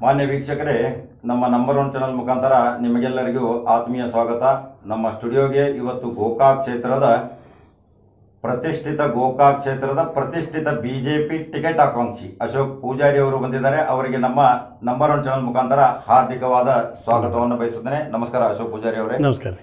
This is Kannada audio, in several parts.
ಮಾನ್ಯ ವೀಕ್ಷಕರೇ ನಮ್ಮ ನಂಬರ್ ಒನ್ ಚಾನಲ್ ಮುಖಾಂತರ ನಿಮಗೆಲ್ಲರಿಗೂ ಆತ್ಮೀಯ ಸ್ವಾಗತ. ನಮ್ಮ ಸ್ಟುಡಿಯೋಗೆ ಇವತ್ತು ಗೋಕಾಕ್ ಕ್ಷೇತ್ರದ ಪ್ರತಿಷ್ಠಿತ ಗೋಕಾಕ್ ಕ್ಷೇತ್ರದ ಪ್ರತಿಷ್ಠಿತ ಬಿಜೆಪಿ ಟಿಕೆಟ್ ಆಕಾಂಕ್ಷಿ ಅಶೋಕ್ ಪೂಜಾರಿ ಅವರು ಬಂದಿದ್ದಾರೆ. ಅವರಿಗೆ ನಮ್ಮ ನಂಬರ್ ಒನ್ ಚಾನಲ್ ಮುಖಾಂತರ ಹಾರ್ದಿಕವಾದ ಸ್ವಾಗತವನ್ನು ಬಯಸುತ್ತೇನೆ. ನಮಸ್ಕಾರ ಅಶೋಕ್ ಪೂಜಾರಿ ಅವರೇ. ನಮಸ್ಕಾರ.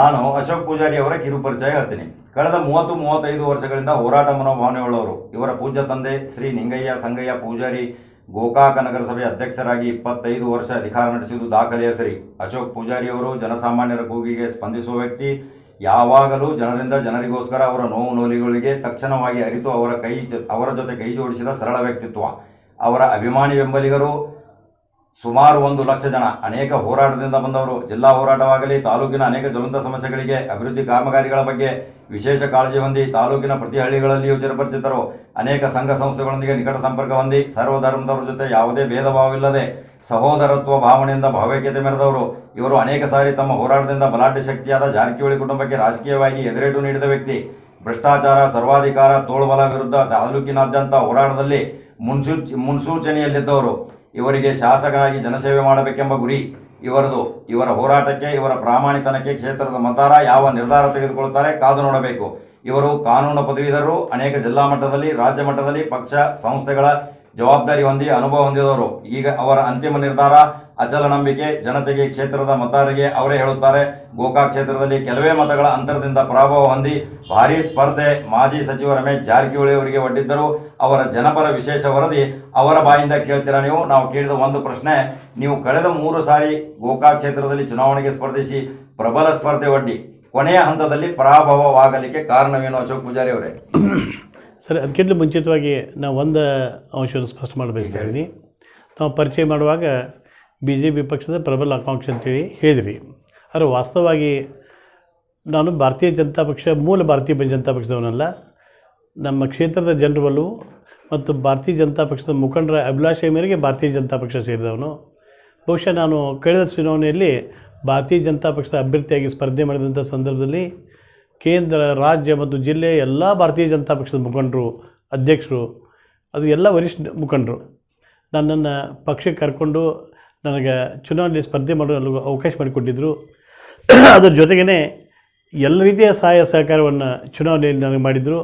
ನಾನು ಅಶೋಕ್ ಪೂಜಾರಿ ಅವರ ಕಿರು ಪರಿಚಯ ಹೇಳ್ತೀನಿ. ಕಳೆದ ಮೂವತ್ತು ಮೂವತ್ತೈದು ವರ್ಷಗಳಿಂದ ಹೋರಾಟ ಮನೋಭಾವನೆಯುಳ್ಳವರು. ಇವರ ಪೂಜ್ಯ ತಂದೆ ಶ್ರೀ ನಿಂಗಯ್ಯ ಸಂಗಯ್ಯ ಪೂಜಾರಿ ಗೋಕಾಕ ನಗರಸಭೆ ಅಧ್ಯಕ್ಷರಾಗಿ ಇಪ್ಪತ್ತೈದು ವರ್ಷ ಅಧಿಕಾರ ನಡೆಸಿದ್ದು ದಾಖಲೆಯ ಸರಿ. ಅಶೋಕ್ ಪೂಜಾರಿ ಅವರು ಜನಸಾಮಾನ್ಯರ ಕೂಗಿಗೆ ಸ್ಪಂದಿಸುವ ವ್ಯಕ್ತಿ. ಯಾವಾಗಲೂ ಜನರಿಂದ ಜನರಿಗೋಸ್ಕರ ಅವರ ನೋವು ನೋಲಿಗಳಿಗೆ ತಕ್ಷಣವಾಗಿ ಅರಿತು ಅವರ ಕೈ ಅವರ ಜೊತೆ ಕೈ ಜೋಡಿಸಿದ ಸರಳ ವ್ಯಕ್ತಿತ್ವ. ಅವರ ಅಭಿಮಾನಿ ಬೆಂಬಲಿಗರು ಸುಮಾರು ಒಂದು ಲಕ್ಷ ಜನ ಅನೇಕ ಹೋರಾಟದಿಂದ ಬಂದವರು. ಜಿಲ್ಲಾ ಹೋರಾಟವಾಗಲಿ, ತಾಲೂಕಿನ ಅನೇಕ ಜ್ವಲಂತ ಸಮಸ್ಯೆಗಳಿಗೆ ಅಭಿವೃದ್ಧಿ ಕಾಮಗಾರಿಗಳ ಬಗ್ಗೆ ವಿಶೇಷ ಕಾಳಜಿ ಹೊಂದಿ ತಾಲೂಕಿನ ಪ್ರತಿ ಹಳ್ಳಿಗಳಲ್ಲಿಯೂ ಚಿರಪರಿಚಿತರು ಅನೇಕ ಸಂಘ ಸಂಸ್ಥೆಗಳೊಂದಿಗೆ ನಿಕಟ ಸಂಪರ್ಕ ಹೊಂದಿ ಸರ್ವಧರ್ಮದವರ ಜೊತೆ ಯಾವುದೇ ಭೇದ ಭಾವವಿಲ್ಲದೆ ಸಹೋದರತ್ವ ಭಾವನೆಯಿಂದ ಭಾವೈಕ್ಯತೆ ಮೆರೆದವರು. ಇವರು ಅನೇಕ ಸಾರಿ ತಮ್ಮ ಹೋರಾಟದಿಂದ ಬಲಾಢ್ಯ ಶಕ್ತಿಯಾದ ಜಾರಕಿಹೊಳಿ ಕುಟುಂಬಕ್ಕೆ ರಾಜಕೀಯವಾಗಿ ಎದುರೇಟು ನೀಡಿದ ವ್ಯಕ್ತಿ. ಭ್ರಷ್ಟಾಚಾರ, ಸರ್ವಾಧಿಕಾರ, ತೋಳ್ಬಲ ವಿರುದ್ಧ ತಾಲೂಕಿನಾದ್ಯಂತ ಹೋರಾಟದಲ್ಲಿ ಮುನ್ಸೂಚ, ಮುನ್ಸೂಚನೆಯಲ್ಲಿದ್ದವರು. ಇವರಿಗೆ ಶಾಸಕರಾಗಿ ಜನಸೇವೆ ಮಾಡಬೇಕೆಂಬ ಗುರಿ ಇವರದು. ಇವರ ಹೋರಾಟಕ್ಕೆ, ಇವರ ಪ್ರಾಮಾಣಿತನಕ್ಕೆ ಕ್ಷೇತ್ರದ ಮತದಾರ ಯಾವ ನಿರ್ಧಾರ ತೆಗೆದುಕೊಳ್ಳುತ್ತಾರೆ ಕಾದು ನೋಡಬೇಕು. ಇವರು ಕಾನೂನು ಪದವೀಧರರು, ಅನೇಕ ಜಿಲ್ಲಾ ಮಟ್ಟದಲ್ಲಿ, ರಾಜ್ಯ ಮಟ್ಟದಲ್ಲಿ ಪಕ್ಷ, ಸಂಸ್ಥೆಗಳ ಜವಾಬ್ದಾರಿ ಹೊಂದಿ, ಅನುಭವ ಹೊಂದಿದವರು. ಈಗ ಅವರ ಅಂತಿಮ ನಿರ್ಧಾರ, ಅಚಲ ನಂಬಿಕೆ, ಜನತೆಗೆ, ಕ್ಷೇತ್ರದ ಮತದಾರರಿಗೆ ಅವರೇ ಹೇಳುತ್ತಾರೆ. ಗೋಕಾಕ್ ಕ್ಷೇತ್ರದಲ್ಲಿ ಕೆಲವೇ ಮತಗಳ ಅಂತರದಿಂದ ಪರಾಭವ ಹೊಂದಿ, ಭಾರೀ ಸ್ಪರ್ಧೆ ಮಾಜಿ ಸಚಿವ ರಮೇಶ್ ಜಾರಕಿಹೊಳಿ ಅವರಿಗೆ ಒಡ್ಡಿದ್ದರು. ಅವರ ಜನಪರ ವಿಶೇಷ ವರದಿ ಅವರ ಬಾಯಿಂದ ಕೇಳ್ತೀರಾ ನೀವು? ನಾವು ಕೇಳಿದ ಒಂದು ಪ್ರಶ್ನೆ, ನೀವು ಕಳೆದ ಮೂರು ಸಾರಿ ಗೋಕಾಕ್ ಕ್ಷೇತ್ರದಲ್ಲಿ ಚುನಾವಣೆಗೆ ಸ್ಪರ್ಧಿಸಿ ಪ್ರಬಲ ಸ್ಪರ್ಧೆ ಒಡ್ಡಿ, ಕೊನೆಯ ಹಂತದಲ್ಲಿ ಪರಾಭವವಾಗಲಿಕ್ಕೆ ಕಾರಣವೇನು ಅಶೋಕ್ ಪೂಜಾರಿ ಅವರೇ? ಸರಿ ಅದಕ್ಕಿಂತ ಮುಂಚಿತವಾಗಿ ನಾವು ಒಂದು ಅಂಶವನ್ನು ಸ್ಪಷ್ಟ ಮಾಡಿ ತಾವು ಇದ್ದೀನಿ ನಾವು ಪರಿಚಯ ಮಾಡುವಾಗ ಬಿ ಜೆ ಪಿ ಪಕ್ಷದ ಪ್ರಬಲ ಆಕಾಂಕ್ಷೆ ಅಂತೇಳಿ ಹೇಳಿದ್ರಿ ಆದರೆ ವಾಸ್ತವವಾಗಿ ನಾನು ಭಾರತೀಯ ಜನತಾ ಪಕ್ಷ ಮೂಲ ಭಾರತೀಯ ಜನತಾ ಪಕ್ಷದವನಲ್ಲ. ನಮ್ಮ ಕ್ಷೇತ್ರದ ಜನರ ಮತ್ತು ಭಾರತೀಯ ಜನತಾ ಪಕ್ಷದ ಮುಖಂಡರ ಅಭಿಲಾಷೆಯ ಮೇರೆಗೆ ಭಾರತೀಯ ಜನತಾ ಪಕ್ಷ ಸೇರಿದವನು. ಬಹುಶಃ ನಾನು ಕಳೆದ ಚುನಾವಣೆಯಲ್ಲಿ ಭಾರತೀಯ ಜನತಾ ಪಕ್ಷದ ಅಭ್ಯರ್ಥಿಯಾಗಿ ಸ್ಪರ್ಧೆ ಮಾಡಿದಂಥ ಸಂದರ್ಭದಲ್ಲಿ ಕೇಂದ್ರ, ರಾಜ್ಯ ಮತ್ತು ಜಿಲ್ಲೆ ಎಲ್ಲ ಭಾರತೀಯ ಜನತಾ ಪಕ್ಷದ ಮುಖಂಡರು, ಅಧ್ಯಕ್ಷರು, ಅದು ಎಲ್ಲ ವರಿಷ್ಠ ಮುಖಂಡರು. ನನ್ನನ್ನು ಪಕ್ಷಕ್ಕೆ ಕರ್ಕೊಂಡು ನನಗೆ ಚುನಾವಣೆಯಲ್ಲಿ ಸ್ಪರ್ಧೆ ಮಾಡಲು ಅವಕಾಶ ಮಾಡಿಕೊಟ್ಟಿದ್ದರು ಅದರ ಜೊತೆಗೇ ಎಲ್ಲ ರೀತಿಯ ಸಹಾಯ ಸಹಕಾರವನ್ನು ಚುನಾವಣೆಯಲ್ಲಿ ನನಗೆ ಮಾಡಿದರು.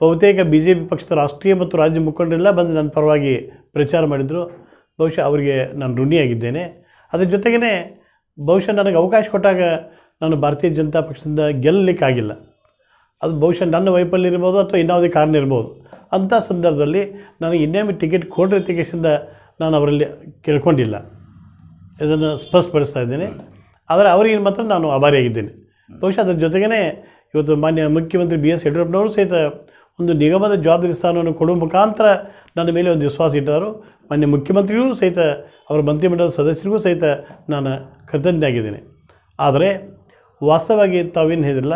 ಬಹುತೇಕ ಬಿ ಜೆ ಪಿ ಪಕ್ಷದ ರಾಷ್ಟ್ರೀಯ ಮತ್ತು ರಾಜ್ಯ ಮುಖಂಡರೆಲ್ಲ ಬಂದು ನನ್ನ ಪರವಾಗಿ ಪ್ರಚಾರ ಮಾಡಿದರು. ಬಹುಶಃ ಅವರಿಗೆ ನಾನು ಋಣಿಯಾಗಿದ್ದೇನೆ. ಅದರ ಜೊತೆಗೇ ಬಹುಶಃ ನನಗೆ ಅವಕಾಶ ಕೊಟ್ಟಾಗ ನಾನು ಭಾರತೀಯ ಜನತಾ ಪಕ್ಷದಿಂದ ಗೆಲ್ಲಲಿಕ್ಕಾಗಿಲ್ಲ. ಅದು ಬಹುಶಃ ನನ್ನ ವೈಫಲ್ಯ ಇರ್ಬೋದು ಅಥವಾ ಇನ್ಯಾವುದೇ ಕಾರಣ ಇರ್ಬೋದು. ಅಂಥ ಸಂದರ್ಭದಲ್ಲಿ ನನಗೆ ಇನ್ನೊಮ್ಮೆ ಟಿಕೆಟ್ ಕೊಡ್ರಿ ತಿಕೆಸಿಂದ ನಾನು ಅವರಲ್ಲಿ ಕೇಳ್ಕೊಂಡಿಲ್ಲ. ಇದನ್ನು ಸ್ಪಷ್ಟಪಡಿಸ್ತಾ ಇದ್ದೇನೆ. ಆದರೆ ಅವರಿಗೆ ಮಾತ್ರ ನಾನು ಆಭಾರಿಯಾಗಿದ್ದೇನೆ. ಬಹುಶಃ ಅದರ ಜೊತೆಗೇ ಇವತ್ತು ಮಾನ್ಯ ಮುಖ್ಯಮಂತ್ರಿ ಬಿ ಎಸ್ ಯಡಿಯೂರಪ್ಪನವರು ಸಹಿತ ಒಂದು ನಿಗಮದ ಜವಾಬ್ದಾರಿ ಸ್ಥಾನವನ್ನು ಕೊಡುವ ಮುಖಾಂತರ ನನ್ನ ಮೇಲೆ ಒಂದು ವಿಶ್ವಾಸ ಇಟ್ಟರು ಮಾನ್ಯ ಮುಖ್ಯಮಂತ್ರಿಗೂ ಸಹಿತ ಅವರ ಮಂತ್ರಿಮಂಡಲದ ಸದಸ್ಯರಿಗೂ ಸಹಿತ ನಾನು ಕೃತಜ್ಞನಾಗಿದ್ದೇನೆ. ಆದರೆ ವಾಸ್ತವವಾಗಿ ತಾವೇನು ಹೇಳಿದ್ರಲ್ಲ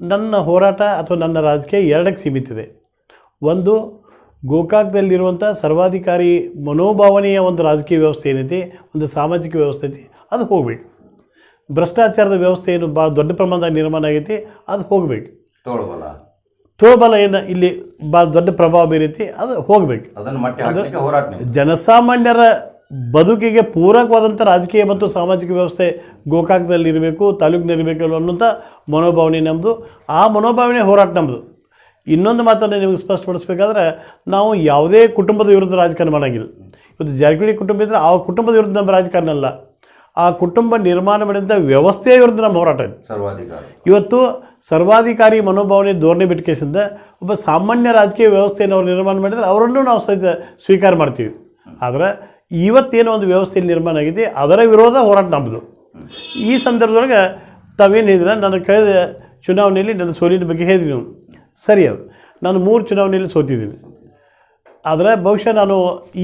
ನನ್ನ ಹೋರಾಟ ಅಥವಾ ನನ್ನ ರಾಜಕೀಯ ಎರಡಕ್ಕೆ ಸೀಮಿತ ಇದೆ ಒಂದು ಗೋಕಾಕ್ದಲ್ಲಿರುವಂಥ ಸರ್ವಾಧಿಕಾರಿ ಮನೋಭಾವನೆಯ ಒಂದು ರಾಜಕೀಯ ವ್ಯವಸ್ಥೆ ಏನೈತಿ ಒಂದು ಸಾಮಾಜಿಕ ವ್ಯವಸ್ಥೆ ಐತಿ ಅದು ಹೋಗಬೇಕು. ಭ್ರಷ್ಟಾಚಾರದ ವ್ಯವಸ್ಥೆ ಏನು ಭಾಳ ದೊಡ್ಡ ಪ್ರಮಾಣದಾಗ ನಿರ್ಮಾಣ ಆಗೈತಿ ಅದು ಹೋಗಬೇಕು. ತೋಳ್ಬಲ. ತೋಳ್ಬಲ ಏನು ಇಲ್ಲಿ ಭಾಳ ದೊಡ್ಡ ಪ್ರಭಾವ ಬೀರೈತಿ ಅದು ಹೋಗಬೇಕು. ಅದನ್ನು ಜನಸಾಮಾನ್ಯರ ಬದುಕಿಗೆ ಪೂರಕವಾದಂಥ ರಾಜಕೀಯ ಮತ್ತು ಸಾಮಾಜಿಕ ವ್ಯವಸ್ಥೆ ಗೋಕಾಕದಲ್ಲಿ ಇರಬೇಕು ತಾಲೂಕಿನಲ್ಲಿರಬೇಕು ಅನ್ನೋಂಥ ಮನೋಭಾವನೆ ನಮ್ಮದು ಆ ಮನೋಭಾವನೆ ಹೋರಾಟ ನಮ್ಮದು ಇನ್ನೊಂದು ಮಾತನ್ನು ನಿಮಗೆ ಸ್ಪಷ್ಟಪಡಿಸ್ಬೇಕಾದ್ರೆ ನಾವು ಯಾವುದೇ ಕುಟುಂಬದ ವಿರುದ್ಧ ರಾಜಕಾರಣ ಮಾಡೋಂಗಿಲ್ಲ. ಇವತ್ತು ಜಾರಕಿಹೊಳಿ ಕುಟುಂಬ ಇದ್ದರೆ ಆ ಕುಟುಂಬದ ವಿರುದ್ಧ ನಮ್ಮ ರಾಜಕಾರಣ ಅಲ್ಲ. ಆ ಕುಟುಂಬ ನಿರ್ಮಾಣ ಮಾಡಿದಂಥ ವ್ಯವಸ್ಥೆಯ ವಿರುದ್ಧ ನಮ್ಮ ಹೋರಾಟ ಇದೆ. ಸರ್ವಾಧಿಕಾರ. ಇವತ್ತು ಸರ್ವಾಧಿಕಾರಿ ಮನೋಭಾವನೆ ಧೋರಣೆ ಬಿಟ್ಕೇಸಿಂದ ಒಬ್ಬ ಸಾಮಾನ್ಯ ರಾಜಕೀಯ ವ್ಯವಸ್ಥೆಯನ್ನು ಅವ್ರು ನಿರ್ಮಾಣ ಮಾಡಿದರೆ ಅವರನ್ನು ನಾವು ಸಹಿತ ಸ್ವೀಕಾರ ಮಾಡ್ತೀವಿ. ಆದರೆ ಇವತ್ತೇನೋ ಒಂದು ವ್ಯವಸ್ಥೆಯಲ್ಲಿ ನಿರ್ಮಾಣ ಆಗಿದೆ, ಅದರ ವಿರೋಧ ಹೋರಾಟ ನಮ್ಮದು ಈ ಸಂದರ್ಭದೊಳಗೆ ತಾವೇನು ಹೇಳಿದ್ರೆ? ನನ್ನ ಕಳೆದ ಚುನಾವಣೆಯಲ್ಲಿ ನನ್ನ ಸೋಲಿನ ಬಗ್ಗೆ ಹೇಳಿದ್ವಿ ನೀವು ಸರಿ ಅದು. ನಾನು ಮೂರು ಚುನಾವಣೆಯಲ್ಲಿ ಸೋತಿದ್ದೀನಿ. ಆದರೆ ಬಹುಶಃ ನಾನು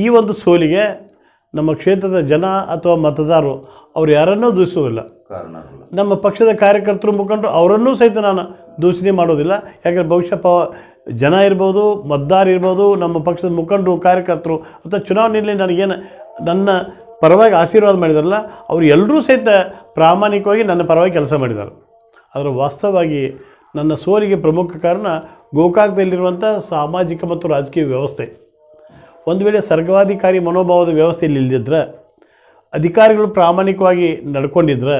ಈ ಒಂದು ಸೋಲಿಗೆ ನಮ್ಮ ಕ್ಷೇತ್ರದ ಜನ ಅಥವಾ ಮತದಾರರು ಅವ್ರು ಯಾರನ್ನೂ ದೂಷಿಸೋದಿಲ್ಲ ಕಾರಣ ನಮ್ಮ ಪಕ್ಷದ ಕಾರ್ಯಕರ್ತರು ಮುಖಂಡರು ಅವರನ್ನೂ ಸಹಿತ ನಾನು ದೂಷಣೆ ಮಾಡೋದಿಲ್ಲ. ಯಾಕಂದರೆ ಬಹುಶಃ ಪ ಜನ ಇರ್ಬೋದು ಮತದಾರ ಇರ್ಬೋದು ನಮ್ಮ ಪಕ್ಷದ ಮುಖಂಡರು ಕಾರ್ಯಕರ್ತರು ಅಥವಾ ಚುನಾವಣೆಯಲ್ಲಿ ನನಗೇನು ನನ್ನ ಪರವಾಗಿ ಆಶೀರ್ವಾದ ಮಾಡಿದಾರಲ್ಲ ಅವರು ಎಲ್ಲರೂ ಸಹಿತ ಪ್ರಾಮಾಣಿಕವಾಗಿ ನನ್ನ ಪರವಾಗಿ ಕೆಲಸ ಮಾಡಿದ್ದಾರೆ. ಆದರೆ ವಾಸ್ತವವಾಗಿ ನನ್ನ ಸೋಲಿಗೆ ಪ್ರಮುಖ ಕಾರಣ ಗೋಕಾಕದಲ್ಲಿರುವಂಥ ಸಾಮಾಜಿಕ ಮತ್ತು ರಾಜಕೀಯ ವ್ಯವಸ್ಥೆ. ಒಂದು ವೇಳೆ ಸರ್ಗಾಧಿಕಾರಿ ಮನೋಭಾವದ ವ್ಯವಸ್ಥೆಯಲ್ಲಿ ಇಲ್ಲದಿದ್ದರೆ ಅಧಿಕಾರಿಗಳು ಪ್ರಾಮಾಣಿಕವಾಗಿ ನಡ್ಕೊಂಡಿದ್ರೆ,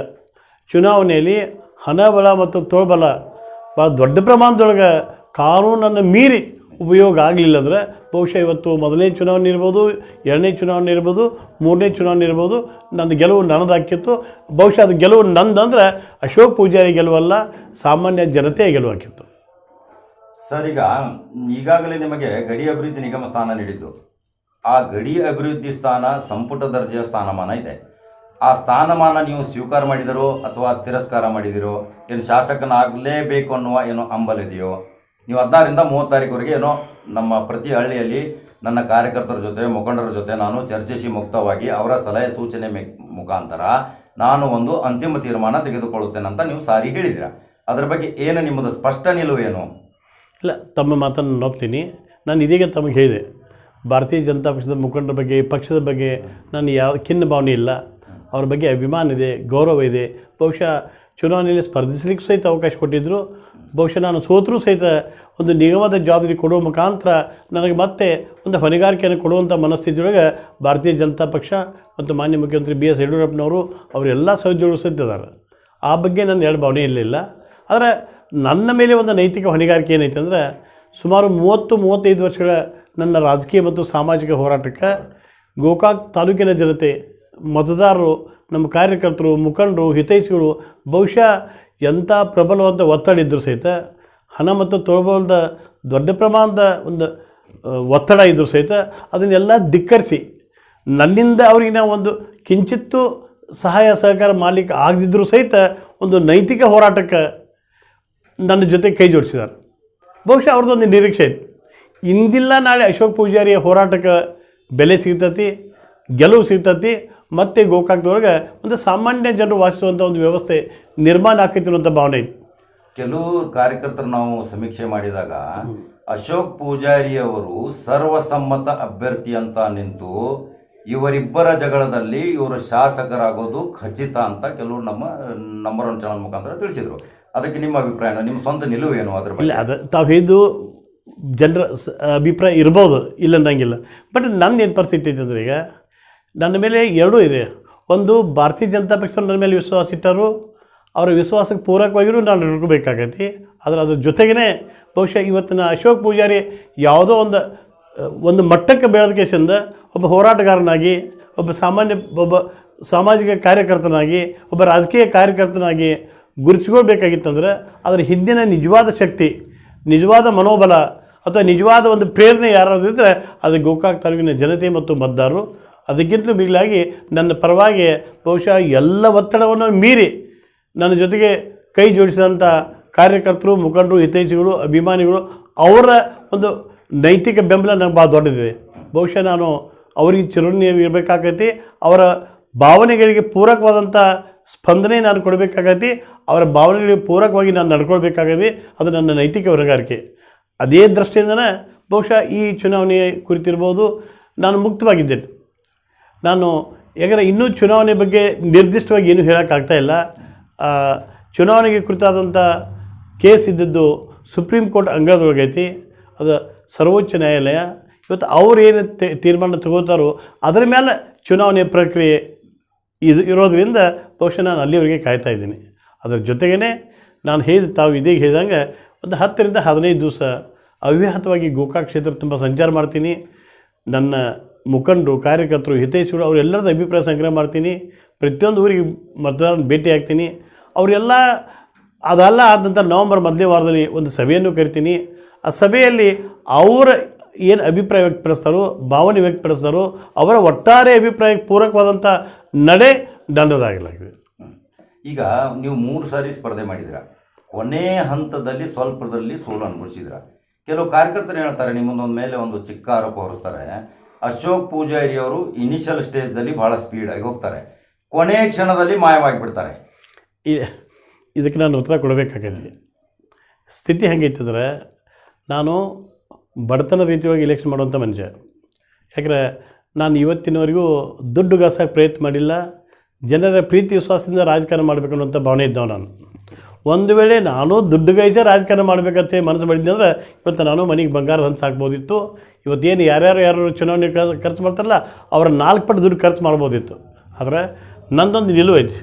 ಚುನಾವಣೆಯಲ್ಲಿ ಹಣಬಲ ಮತ್ತು ತೋಳ್ಬಲ ಭಾಳ ದೊಡ್ಡ ಪ್ರಮಾಣದೊಳಗೆ ಕಾನೂನನ್ನು ಮೀರಿ ಉಪಯೋಗ ಆಗಲಿಲ್ಲ ಅಂದರೆ ಬಹುಶಃ ಇವತ್ತು ಮೊದಲನೇ ಚುನಾವಣೆ ಇರ್ಬೋದು, ಎರಡನೇ ಚುನಾವಣೆ ಇರ್ಬೋದು, ಮೂರನೇ ಚುನಾವಣೆ ಇರ್ಬೋದು, ನನ್ನ ಗೆಲುವು ನನ್ನದಾಕಿತ್ತು ಬಹುಶಃ ಅದು ಗೆಲುವು ನಂದಂದರೆ ಅಶೋಕ್ ಪೂಜಾರಿ ಗೆಲುವಲ್ಲ, ಸಾಮಾನ್ಯ ಜನತೆಯ ಗೆಲುವಾಕಿತ್ತು ಸರ್, ಈಗ ಈಗಾಗಲೇ ನಿಮಗೆ ಗಡಿ ಅಭಿವೃದ್ಧಿ ನಿಗಮ ಸ್ಥಾನ ನೀಡಿದ್ದು. ಆ ಗಡಿ ಅಭಿವೃದ್ಧಿ ಸ್ಥಾನ ಸಂಪುಟ ದರ್ಜೆಯ ಸ್ಥಾನಮಾನ ಇದೆ. ಆ ಸ್ಥಾನಮಾನ ನೀವು ಸ್ವೀಕಾರ ಮಾಡಿದಿರೋ ಅಥವಾ ತಿರಸ್ಕಾರ ಮಾಡಿದಿರೋ, ಏನು ಶಾಸಕನಾಗಲೇಬೇಕು ಅನ್ನುವ ಏನೋ ಇದೆಯೋ, ನೀವು ಹದಿನಾರರಿಂದ ಮೂವತ್ತು ತಾರೀಕುವರೆಗೆ ಏನೋ ನಮ್ಮ ಪ್ರತಿ ಹಳ್ಳಿಯಲ್ಲಿ ನನ್ನ ಕಾರ್ಯಕರ್ತರ ಜೊತೆ, ಮುಖಂಡರ ಜೊತೆ ನಾನು ಚರ್ಚಿಸಿ ಮುಕ್ತವಾಗಿ ಅವರ ಸಲಹೆ ಸೂಚನೆ ಮುಖಾಂತರ ನಾನು ಒಂದು ಅಂತಿಮ ತೀರ್ಮಾನ ತೆಗೆದುಕೊಳ್ಳುತ್ತೇನೆ ಅಂತ ನೀವು ಸಾರಿ ಹೇಳಿದಿರ ಅದರ ಬಗ್ಗೆ ಏನು ನಿಮ್ಮದು ಸ್ಪಷ್ಟ ಏನು? ಇಲ್ಲ, ತಮ್ಮ ಮಾತನ್ನು ನೋಡ್ತೀನಿ. ನಾನು ಇದೀಗ ತಮಗೆ ಹೇಳಿದೆ. ಭಾರತೀಯ ಜನತಾ ಪಕ್ಷದ ಮುಖಂಡರ ಬಗ್ಗೆ, ಪಕ್ಷದ ಬಗ್ಗೆ ನಾನು ಯಾವ ಖಿನ್ನ ಭಾವನೆ ಇಲ್ಲ. ಅವ್ರ ಬಗ್ಗೆ ಅಭಿಮಾನ ಇದೆ, ಗೌರವ ಇದೆ. ಬಹುಶಃ ಚುನಾವಣೆಯಲ್ಲಿ ಸ್ಪರ್ಧಿಸಲಿಕ್ಕೆ ಸಹಿತ ಅವಕಾಶ ಕೊಟ್ಟಿದ್ದರು ಬಹುಶಃ ನಾನು ಸೋತರೂ ಸಹಿತ ಒಂದು ನಿಗಮದ ಜವಾಬ್ದಾರಿ ಕೊಡುವ ಮುಖಾಂತರ ನನಗೆ ಮತ್ತೆ ಒಂದು ಹೊಣೆಗಾರಿಕೆಯನ್ನು ಕೊಡುವಂಥ ಮನಸ್ಥಿತಿಯೊಳಗೆ ಭಾರತೀಯ ಜನತಾ ಪಕ್ಷ ಮತ್ತು ಮಾನ್ಯ ಮುಖ್ಯಮಂತ್ರಿ ಬಿ ಎಸ್ ಯಡಿಯೂರಪ್ಪನವರು ಅವರೆಲ್ಲ ಸಹೋದ್ಯೋಗಿಗಳು ಸಹಿತ ಇದ್ದಾರೆ ಆ ಬಗ್ಗೆ ನನ್ನ ಎರಡು ಭಾವನೆ ಇರಲಿಲ್ಲ. ಆದರೆ ನನ್ನ ಮೇಲೆ ಒಂದು ನೈತಿಕ ಹೊಣೆಗಾರಿಕೆ ಏನೈತೆ ಅಂದರೆ ಸುಮಾರು ಮೂವತ್ತು, ಮೂವತ್ತೈದು ವರ್ಷಗಳ ನನ್ನ ರಾಜಕೀಯ ಮತ್ತು ಸಾಮಾಜಿಕ ಹೋರಾಟಕ್ಕೆ ಗೋಕಾಕ್ ತಾಲೂಕಿನ ಜನತೆ, ಮತದಾರರು, ನಮ್ಮ ಕಾರ್ಯಕರ್ತರು, ಮುಖಂಡರು, ಹಿತೈಷಿಗಳು, ಬಹುಶಃ ಎಂಥ ಪ್ರಬಲವಾದ ಒತ್ತಡ ಇದ್ದರೂ ಸಹಿತ, ಹಣ ಮತ್ತು ತೊಳಬಲದ ದೊಡ್ಡ ಪ್ರಮಾಣದ ಒಂದು ಒತ್ತಡ ಇದ್ದರೂ ಸಹಿತ ಅದನ್ನೆಲ್ಲ ಧಿಕ್ಕರಿಸಿ, ನನ್ನಿಂದ ಅವರಿಗೆ ನಾವು ಒಂದು ಕಿಂಚಿತ್ತು ಸಹಾಯ ಸಹಕಾರ ಮಾಡಲಿಕ್ಕೆ ಆಗದಿದ್ದರೂ ಸಹಿತ ಒಂದು ನೈತಿಕ ಹೋರಾಟಕ್ಕೆ ನನ್ನ ಜೊತೆ ಕೈ ಜೋಡಿಸಿದ್ದಾರೆ. ಬಹುಶಃ ಅವ್ರದ್ದೊಂದು ನಿರೀಕ್ಷೆ ಇತ್ತು. ಇಂದಿಲ್ಲ ನಾಳೆ ಅಶೋಕ್ ಪೂಜಾರಿ ಹೋರಾಟಕ್ಕೆ ಬೆಲೆ ಸಿಗ್ತತಿ ಗೆಲುವು ಸಿಗ್ತತಿ ಮತ್ತು ಗೋಕಾಕ್ದೊಳಗೆ ಒಂದು ಸಾಮಾನ್ಯ ಜನರು ವಾಸಿಸುವಂಥ ಒಂದು ವ್ಯವಸ್ಥೆ ನಿರ್ಮಾಣ ಆಕೈತಿ ಅನ್ನೋಂಥ ಭಾವನೆ ಇತ್ತು ಕೆಲವು ಕಾರ್ಯಕರ್ತರು ನಾವು ಸಮೀಕ್ಷೆ ಮಾಡಿದಾಗ ಅಶೋಕ್ ಪೂಜಾರಿ ಅವರು ಸರ್ವಸಮ್ಮತ ಅಭ್ಯರ್ಥಿ ಅಂತ ನಿಂತು ಇವರಿಬ್ಬರ ಜಗಳದಲ್ಲಿ ಇವರು ಶಾಸಕರಾಗೋದು ಖಚಿತ ಅಂತ ಕೆಲವರು ನಮ್ಮ ನಂಬರ್ ಒನ್ ಚಾನಲ್ ಮುಖಾಂತರ ತಿಳಿಸಿದರು. ಅದಕ್ಕೆ ನಿಮ್ಮ ಅಭಿಪ್ರಾಯ ನಿಮ್ಮ ಸ್ವಂತ ನಿಲುವು ಏನು ಅದ್ರ ಇಲ್ಲ ಬಗ್ಗೆ ಅದು ತಾವು ಹೇಳಿದ್ದು ಜನರ ಅಭಿಪ್ರಾಯ ಇರ್ಬೋದು ಇಲ್ಲ ಅನ್ನಂಗಿಲ್ಲ ಬಟ್ ನಂದು ಏನು ಪರಿಸ್ಥಿತಿ ಐತೆ ಅಂದರೆ ಈಗ, ನನ್ನ ಮೇಲೆ ಎರಡೂ ಇದೆ. ಒಂದು, ಭಾರತೀಯ ಜನತಾ ಪಕ್ಷ ನನ್ನ ಮೇಲೆ ವಿಶ್ವಾಸ ಇಟ್ಟರು, ಅವರ ವಿಶ್ವಾಸಕ್ಕೆ ಪೂರಕವಾಗಿಯೂ ನಾನು ನಡ್ಕೋಬೇಕಾಗೈತಿ ಆದರೆ ಅದ್ರ ಜೊತೆಗೇ ಬಹುಶಃ ಇವತ್ತಿನ ಅಶೋಕ್ ಪೂಜಾರಿ ಯಾವುದೋ ಒಂದು ಒಂದು ಮಟ್ಟಕ್ಕೆ ಬೆಳೆದಕೇಸಿಂದ ಒಬ್ಬ ಹೋರಾಟಗಾರನಾಗಿ, ಒಬ್ಬ ಸಾಮಾನ್ಯ, ಒಬ್ಬ ಸಾಮಾಜಿಕ ಕಾರ್ಯಕರ್ತನಾಗಿ, ಒಬ್ಬ ರಾಜಕೀಯ ಕಾರ್ಯಕರ್ತನಾಗಿ ಗುರುತಿಸ್ಕೊಳ್ಬೇಕಾಗಿತ್ತಂದ್ರೆ, ಅದರ ಹಿಂದಿನ ನಿಜವಾದ ಶಕ್ತಿ, ನಿಜವಾದ ಮನೋಬಲ ಅಥವಾ ನಿಜವಾದ ಒಂದು ಪ್ರೇರಣೆ ಯಾರಾದರೂ ಇದ್ದರೆ ಅದು ಗೋಕಾಕ್ ತಾಲೂಕಿನ ಜನತೆ ಮತ್ತು ಮತದಾರರು. ಅದಕ್ಕಿಂತಲೂ ಮಿಗಿಲಾಗಿ ನನ್ನ ಪರವಾಗಿ ಬಹುಶಃ ಎಲ್ಲ ಒತ್ತಡವನ್ನು ಮೀರಿ ನನ್ನ ಜೊತೆಗೆ ಕೈ ಜೋಡಿಸಿದಂಥ ಕಾರ್ಯಕರ್ತರು, ಮುಖಂಡರು, ಹಿತೈಷಿಗಳು, ಅಭಿಮಾನಿಗಳು, ಅವರ ಒಂದು ನೈತಿಕ ಬೆಂಬಲ ನನಗೆ ಭಾಳ ದೊಡ್ಡದಿದೆ. ಬಹುಶಃ ನಾನು ಅವರಿಗೆ ಚಿರುಣಿ ಇರಬೇಕಾಗೈತಿ ಅವರ ಭಾವನೆಗಳಿಗೆ ಪೂರಕವಾದಂಥ ಸ್ಪಂದನೆ ನಾನು ಕೊಡಬೇಕಾಗೈತಿ, ಅವರ ಭಾವನೆಗಳಿಗೆ ಪೂರಕವಾಗಿ ನಾನು ನಡ್ಕೊಳ್ಬೇಕಾಗೈತಿ, ಅದು ನನ್ನ ನೈತಿಕ ಹೊಣೆಗಾರಿಕೆ ಅದೇ ದೃಷ್ಟಿಯಿಂದನೇ ಬಹುಶಃ ಈ ಚುನಾವಣೆ ಕುರಿತಿರ್ಬೋದು ನಾನು ಮುಕ್ತವಾಗಿದ್ದೇನೆ. ನಾನು ಯಾಕಂದರೆ ಇನ್ನೂ ಚುನಾವಣೆ ಬಗ್ಗೆ ನಿರ್ದಿಷ್ಟವಾಗಿ ಏನೂ ಹೇಳೋಕ್ಕಾಗ್ತಾ ಇಲ್ಲ. ಚುನಾವಣೆಗೆ ಕುರಿತಾದಂಥ ಕೇಸ್ ಇದ್ದದ್ದು ಸುಪ್ರೀಂ ಕೋರ್ಟ್ ಅಂಗಳದೊಳಗೈತಿ ಅದು ಸರ್ವೋಚ್ಚ ನ್ಯಾಯಾಲಯ. ಇವತ್ತು ಅವ್ರು ಏನು ತೀರ್ಮಾನ ತಗೋತಾರೋ ಅದರ ಮೇಲೆ ಚುನಾವಣೆ ಪ್ರಕ್ರಿಯೆ ಇದು ಇರೋದರಿಂದ ಬಹುಶಃ ನಾನು ಅಲ್ಲಿವರೆಗೆ ಕಾಯ್ತಾ ಇದ್ದೀನಿ. ಅದರ ಜೊತೆಗೇ ನಾನು ಹೇಳಿದ ತಾವು ಇದೀಗ ಹೇಳಿದಂಗೆ ಒಂದು ಹತ್ತರಿಂದ ಹದಿನೈದು ದಿವಸ ಅವ್ಯಾಹತವಾಗಿ ಗೋಕಾಕ್ ಕ್ಷೇತ್ರ ತುಂಬ ಸಂಚಾರ ಮಾಡ್ತೀನಿ. ನನ್ನ ಮುಖಂಡರು ಕಾರ್ಯಕರ್ತರು, ಹಿತೈಷಿಗಳು ಅವರೆಲ್ಲರದ ಅಭಿಪ್ರಾಯ ಸಂಗ್ರಹ ಮಾಡ್ತೀನಿ. ಪ್ರತಿಯೊಂದು ಊರಿಗೆ ಮತದಾರನ ಭೇಟಿ ಆಗ್ತೀನಿ. ಅವರೆಲ್ಲ ಅದೆಲ್ಲ ಆದ ನಂತರ ನವಂಬರ್ ಮೊದಲನೇ ವಾರದಲ್ಲಿ ಒಂದು ಸಭೆಯನ್ನು ಕರಿತೀನಿ. ಆ ಸಭೆಯಲ್ಲಿ ಅವರ ಏನು ಅಭಿಪ್ರಾಯ ವ್ಯಕ್ತಪಡಿಸ್ತಾರೋ, ಭಾವನೆ ವ್ಯಕ್ತಪಡಿಸ್ತಾರೋ, ಅವರ ಒಟ್ಟಾರೆ ಅಭಿಪ್ರಾಯಕ್ಕೆ ಪೂರಕವಾದಂಥ ನಡೆ ದಂಡದಾಗಲಾಗಿದೆ. ಈಗ ನೀವು ಮೂರು ಸಾರಿ ಸ್ಪರ್ಧೆ ಮಾಡಿದಿರ ಕೊನೆ ಹಂತದಲ್ಲಿ ಸ್ವಲ್ಪದಲ್ಲಿ ಸೋಲು ಅನುಭವಿಸಿದ್ರ ಕೆಲವು ಕಾರ್ಯಕರ್ತರು ಹೇಳ್ತಾರೆ, ನಿಮ್ಮದೊಂದು ಮೇಲೆ ಒಂದು ಚಿಕ್ಕ ಆರೋಪ ಹೊರಿಸ್ತಾರೆ. ಅಶೋಕ್ ಪೂಜಾರಿ ಅವರು ಇನಿಷಿಯಲ್ ಸ್ಟೇಜ್ದಲ್ಲಿ ಬಹಳ ಸ್ಪೀಡಾಗಿ ಹೋಗ್ತಾರೆ. ಕೊನೆ ಕ್ಷಣದಲ್ಲಿ ಮಾಯವಾಗಿಬಿಡ್ತಾರೆ. ಇದಕ್ಕೆ ನಾನು ಉತ್ತರ ಕೊಡಬೇಕಾಗೈತಿ. ಸ್ಥಿತಿ ಹೆಂಗೈತಂದ್ರೆ, ನಾನು ಬಡತನ ರೀತಿಯಾಗಿ ಎಲೆಕ್ಷನ್ ಮಾಡುವಂಥ ಮನುಷ್ಯ. ಯಾಕಂದರೆ, ನಾನು ಇವತ್ತಿನವರೆಗೂ ದುಡ್ಡು ಗಾಸಕ್ಕೆ ಪ್ರಯತ್ನ ಮಾಡಿಲ್ಲ, ಜನರ ಪ್ರೀತಿ, ವಿಶ್ವಾಸದಿಂದ ರಾಜಕಾರಣ ಮಾಡಬೇಕು ಅನ್ನೋಂಥ ಭಾವನೆ ಇದ್ದವ ನಾನು. ಒಂದು ವೇಳೆ ನಾನು ದುಡ್ಡು ಗೈಸೇ ರಾಜಕಾರಣ ಮಾಡಬೇಕಂತ ಮನಸ್ಸು ಮಾಡಿದ್ದೆ ಅಂದರೆ ಇವತ್ತು ನಾನು ಮನೆಗೆ ಬಂಗಾರ ಹಂಚ ಹಾಕ್ಬೋದಿತ್ತು ಇವತ್ತೇನು ಯಾರ್ಯಾರು ಯಾರು ಚುನಾವಣೆ ಖರ್ಚು ಮಾಡ್ತಾರಲ್ಲ ಅವರ ನಾಲ್ಕು ಪಟ್ಟು ದುಡ್ಡು ಖರ್ಚು ಮಾಡ್ಬೋದಿತ್ತು. ಆದರೆ ನಂದೊಂದು ನಿಲುವೈತಿ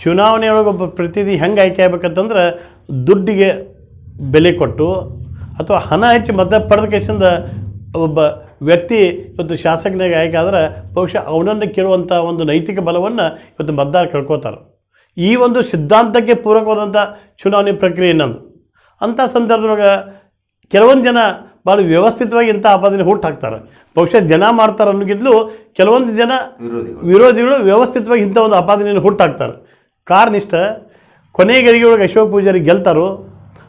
ಚುನಾವಣೆಯೊಳಗೆ ಒಬ್ಬ ಪ್ರತಿನಿಧಿ ಹೆಂಗೆ ಆಯ್ಕೆ ಆಗ್ಬೇಕಂತಂದ್ರೆ ದುಡ್ಡಿಗೆ ಬೆಲೆ ಕೊಟ್ಟು ಅಥವಾ ಹಣ ಹೆಚ್ಚು ಮತ ಪಡೆದ ಒಬ್ಬ ವ್ಯಕ್ತಿ ಇವತ್ತು ಶಾಸಕನಾಗಿ ಆಯ್ಕೆ ಆದರೆ ಬಹುಶಃ ಅವನನ್ನು ಕೇಳುವಂಥ ಒಂದು ನೈತಿಕ ಬಲವನ್ನು ಇವತ್ತು ಮತದಾರ ಕಳ್ಕೊತಾರೆ. ಈ ಒಂದು ಸಿದ್ಧಾಂತಕ್ಕೆ ಪೂರಕವಾದಂಥ ಚುನಾವಣೆ ಪ್ರಕ್ರಿಯೆ ಇನ್ನೊಂದು. ಅಂಥ ಸಂದರ್ಭದೊಳಗೆ ಕೆಲವೊಂದು ಜನ ಭಾಳ ವ್ಯವಸ್ಥಿತವಾಗಿ ಇಂಥ ಆಪಾದನೆ ಹುಟ್ಟು ಹಾಕ್ತಾರೆ. ಬಹುಶಃ ಜನ ಮಾಡ್ತಾರೆ ಅನ್ನೋಗಿದ್ಲು ಕೆಲವೊಂದು ಜನ ವಿರೋಧಿಗಳು. ವ್ಯವಸ್ಥಿತವಾಗಿ ಇಂಥ ಒಂದು ಆಪಾದನೆಯನ್ನು ಹುಟ್ಟಾಕ್ತಾರೆ ಕಾರಣ ಇಷ್ಟ ಕೊನೆಗೆ ಒಳಗೆ ಅಶೋಕ್ ಪೂಜಾರಿ ಗೆಲ್ತಾರೋ